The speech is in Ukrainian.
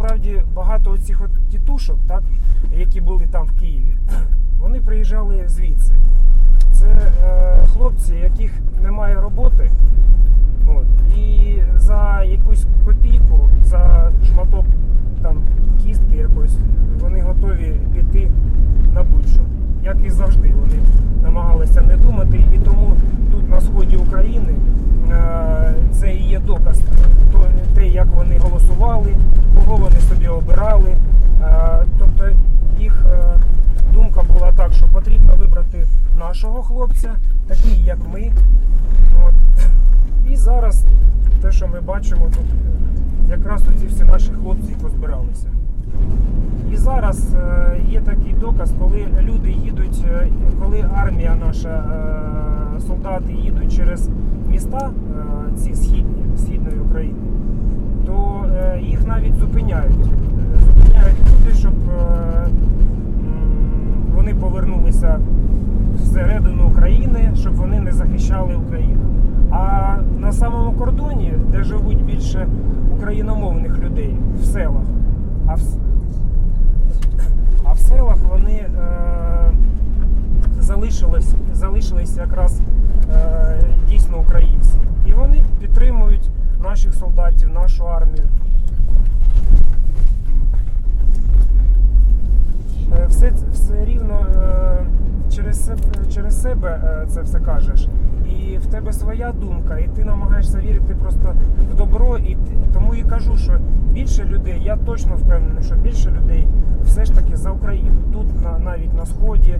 насправді багато оцих от тітушок, так, які були там в Києві, вони приїжджали звідси. Це е, хлопці, яких немає роботи. От, і за якусь копійку, за шматок там кістки якоїсь, вони готові піти на будь-що. Як і завжди, вони намагалися не думати. І тому тут на сході України е, це і є доказ то, те, як вони голосували, кого вони собі обирали. Е, тобто їх е, думка була так, що потрібно вибрати нашого хлопця, такий як ми. От. І зараз те, що ми бачимо тут, якраз ці всі наші хлопці позбиралися. І зараз е, є такий доказ, коли люди їдуть, е, коли армія наша, е, солдати їдуть через міста ці східні, східної України, то е, їх навіть зупиняють. Е, Зупиняють люди, щоб е, м, вони повернулися всередину України, щоб вони не захищали Україну. А на самому кордоні, де живуть більше україномовних людей, в селах, а в, а в селах вони е, залишились, залишились якраз е, дійсно українці. І вони підтримують наших солдатів, нашу армію. Е, Все, все рівно е, через себе, через себе е, це все кажеш. І в тебе своя думка, і ти намагаєшся вірити просто в добро. І тому і кажу, що більше людей, я точно впевнений, що більше людей все ж таки за Україну. Тут на, навіть на сході,